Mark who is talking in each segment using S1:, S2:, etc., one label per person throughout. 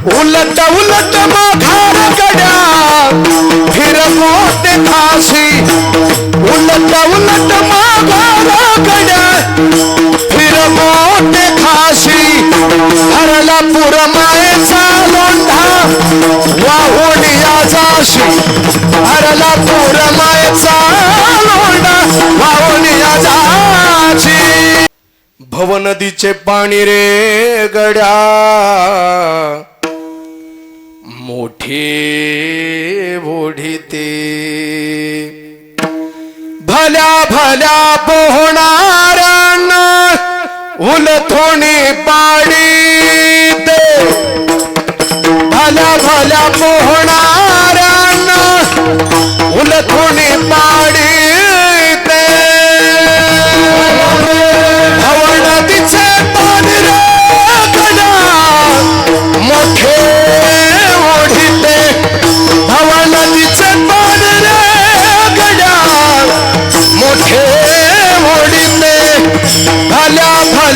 S1: उलट उलट माघार गड्या फिर ते खाशी उलट उलट माघार गड्या फिर ते खाशी हरला पुर मायेचा लोंढा वाहून या जाशी. हरला पुर लोंढा वाहून या जाशी. भव नदीचे पाणी रे गड्या मोठे ओढीते. भल्या भल्या पोहणाऱ्यांना उलथोणी पाडी ते भल्या भल्या पोहणाऱ्यांना उलथोणी पाडी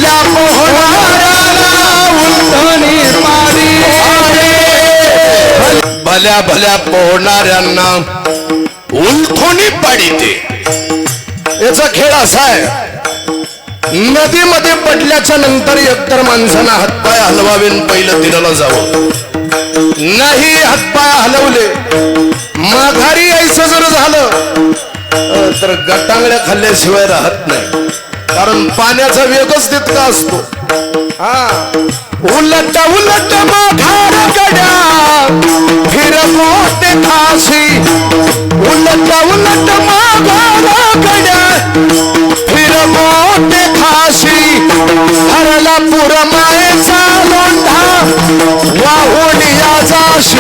S1: भल्या भल्या पाणी भल्या भल्या पोहणाऱ्यांना उलथोणी पाडीते. याचा खेळ असा आहे. नदीमध्ये पडल्याच्या नंतर एकतर माणसानं हातपाय हलवावे पहिलं तीराला जावं. नाही हातपाय हलवले. माघारी यायचं जर झालं तर गटांगड्या खाल्ल्याशिवाय राहत नाही. कारण पाण्याचा वेगच तितका असतो. हा. उलट उलट माघार गड्या फिरको ते उलट उलट माघार गड्या फिरको ते हरला पुरमायचा लोंढा वाहून या जाशी.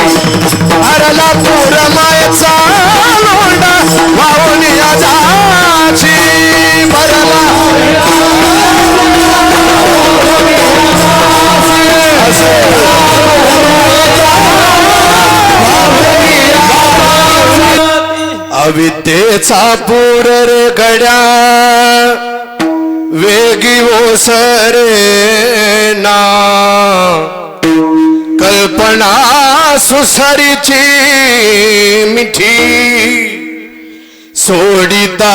S1: हरला पुरमायचा अविद्येचा पूर रे गड्या वेगी हो ओसरे ना. कल्पना सुसरीची मिठी सोडिता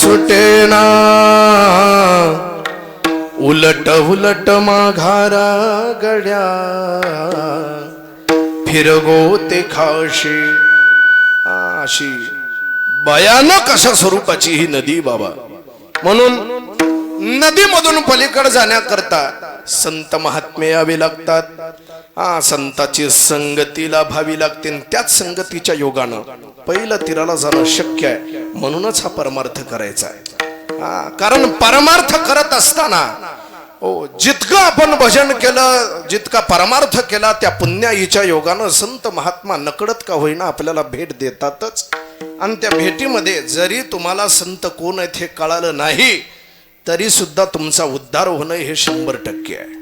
S1: सुटेना उलट उलट माघारा गड्या फिरगो ते खाशी अशी भयानक अशा स्वरूपाची ही नदी बाबा. म्हणून नदीमधून पलीकडे जाण्याकरता संत महात्मे यावे लागतात. हा संताची संगती लाभावी लागते त्याच संगतीच्या योगानं पहिलं तीराला जाणं शक्य आहे. म्हणूनच हा परमार्थ करायचा आहे. हा कारण परमार्थ करत असताना हो जितकं आपण भजन केलं जितका परमार्थ केला त्या पुण्याईच्या योगानं संत महात्मा नकडत का होईना आपल्याला भेट देतातच. आणि त्या भेटीमध्ये जरी तुम्हाला संत कोण आहेत हे कळालं नाही तरी सुद्धा तुमचा उद्धार होणं हे शंभर टक्के आहे.